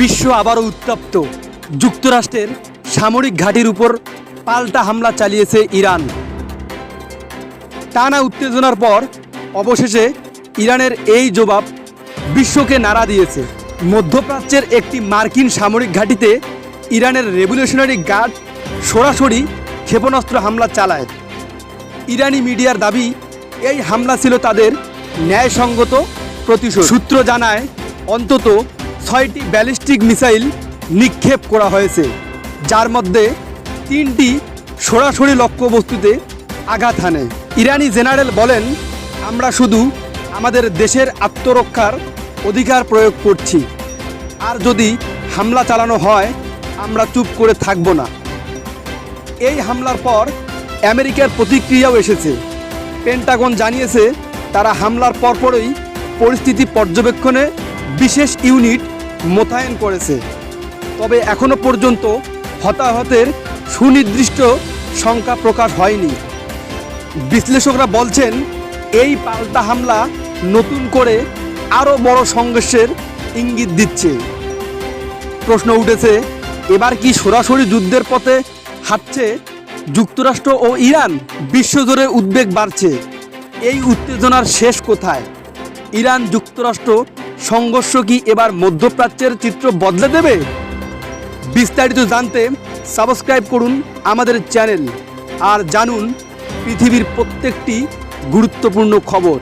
বিশ্ব আবারও উত্তপ্ত। যুক্তরাষ্ট্রের সামরিক ঘাঁটির উপর পাল্টা হামলা চালিয়েছে ইরান। টানা উত্তেজনার পর অবশেষে ইরানের এই জবাব বিশ্বকে নাড়া দিয়েছে। মধ্যপ্রাচ্যের একটি মার্কিন সামরিক ঘাঁটিতে ইরানের রেভলিউশনারি গার্ড সরাসরি ক্ষেপণাস্ত্র হামলা চালায়। ইরানি মিডিয়ার দাবি, এই হামলা ছিল তাদের ন্যায়সঙ্গত প্রতিশোধ। সূত্র জানায়, অন্তত ছয়টি ব্যালিস্টিক মিসাইল নিক্ষেপ করা হয়েছে, যার মধ্যে তিনটি সরাসরি লক্ষ্যবস্তুতে আঘাত হানে। ইরানি জেনারেল বলেন, আমরা শুধু আমাদের দেশের আত্মরক্ষার অধিকার প্রয়োগ করছি। আর যদি হামলা চালানো হয়, আমরা চুপ করে থাকব না। এই হামলার পর আমেরিকার প্রতিক্রিয়াও এসেছে। পেন্টাগন জানিয়েছে, তারা হামলার পরপরই পরিস্থিতি পর্যবেক্ষণে বিশেষ ইউনিট মোতায়েন করেছে। তবে এখনও পর্যন্ত হতাহতের সুনির্দিষ্ট সংখ্যা প্রকাশ হয়নি। বিশ্লেষকরা বলছেন, এই পাল্টা হামলা নতুন করে আরও বড় সংঘর্ষের ইঙ্গিত দিচ্ছে। প্রশ্ন উঠেছে, এবার কি সরাসরি যুদ্ধের পথে হাঁটছে যুক্তরাষ্ট্র ও ইরান? বিশ্বজুড়ে উদ্বেগ বাড়ছে। এই উত্তেজনার শেষ কোথায়? ইরান যুক্তরাষ্ট্র সংঘর্ষ কি এবার মধ্যপ্রাচ্যের চিত্র বদলে দেবে? বিস্তারিত জানতে সাবস্ক্রাইব করুন আমাদের চ্যানেল। আর জানুন পৃথিবীর প্রত্যেকটি গুরুত্বপূর্ণ খবর।